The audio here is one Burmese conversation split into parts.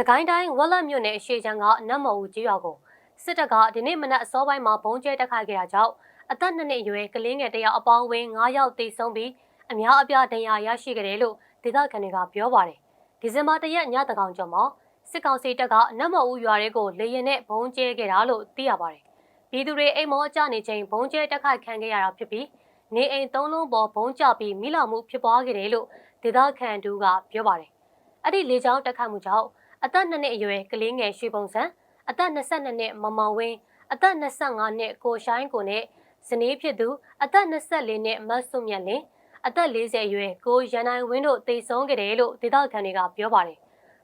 စကိုင်းတိုင်းဝက်လက်မြို့နယ်အရှိချမ်းကနတ်မော်ဦးကြီးရွာကိုစစ်တပ်ကဒီနေ့မနက်အစောပိုင်းမှာဘုံကျဲတက်ခိုက်ခဲ့တာကြောင့်အသက်2နှစ်အရွယ်ကလေးငယ်တစ်ယောက်အပေါင်းအဝင်း9ယောက်သေဆုံးပြီးအများအပြားဒဏ်ရာရရှိခဲ့တယ်လို့ဒေသခံတွေကပြောပါတယ်။ဒီဇင်ဘာ၁ရက်ညတကောင်ကျော်မှာစစ်ကောင်စီတပ်ကနတ်မော်ဦးရွာတွေကိုလေရင်နဲ့ဘုံကျဲခဲ့တာလို့သိရပါတယ်။ပြည်သူတွေအိမ်မောအကြနေချိန်ဘုံကျဲတက်ခိုက်ခံခဲ့ရတာဖြစ်ပြီးနေအိမ်သုံးလုံးပေါ်ဘုံကျပြီးမိလောင်မှုဖြစ်ပွားခဲ့တယ်လို့ဒေသခံတူကပြောပါတယ်။အဲ့ဒီလေကြောင်းတက်ခိုက်မှုကြောင့် အသက်2နှစ်အရွယ်ကလေးငယ်ရွှေပုံစံအသက်22နှစ်မမောင်ဝင်းအသက်25နှစ်ကိုရှိုင်းကိုနဲ့ဇနီးဖြစ်သူအသက်24နှစ်မတ်စုမြတ်လင်းအသက်40အရွယ်ကိုရန်နိုင်ဝင်းတို့တေဆုံးခဲ့တယ်လို့ဒေသခံတွေကပြောပါတယ်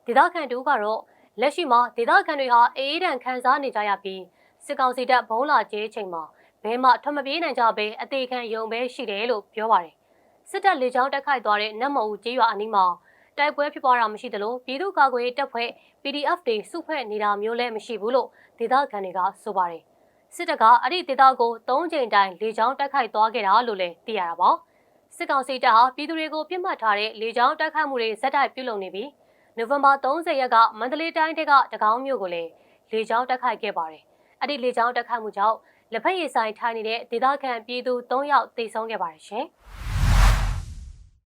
ဒေသခံတူကတော့လက်ရှိမှာဒေသခံတွေဟာအေးအေးဒဏ်ခံစားနေကြရပြီးစစ်ကောင်စီတပ်ဘုံလာကျဲချိန်မှာဘဲမှထွက်မပြေးနိုင်ကြဘဲအသေးခံယုံပဲရှိတယ်လို့ပြောပါတယ်စစ်တပ်လေကြောင်းတက်ခိုက်သွားတဲ့နတ်မုံဦးကျေးရွာအနီးမှာ တိုက်ပွဲဖြစ်ပွားတာမရှိသလိုပြည်သူ့ကာကွယ်ရေးတပ်ဖွဲ့ PDF တွေစုဖွဲ့နေတာမျိုးလည်းမရှိဘူးလို့ဒေသခံတွေကဆိုပါတယ်စစ်တပ်ကအဲ့ဒီဒေသကို၃ချိန်တိုင်လေကြောင်းတက်ခိုက်သွားခဲ့တာလို့လည်းသိရတာပါစစ်ကောင်စီတပ်ဟာပြည်သူတွေကိုပြစ်မှတ်ထားတဲ့လေကြောင်းတက်ခိုက်မှုတွေဇက်တိုက်ပြုလုပ်နေပြီးနိုဝင်ဘာ30ရက်ကမန္တလေးတိုင်းတက်ကတကောင်းမြို့ကိုလည်းလေကြောင်းတက်ခိုက်ခဲ့ပါတယ်အဲ့ဒီလေကြောင်းတက်ခိုက်မှုကြောင့်လက်ဖက်ရည်ဆိုင်ထိုင်နေတဲ့ဒေသခံပြည်သူ၃ယောက်သေဆုံးခဲ့ပါတယ်ရှင်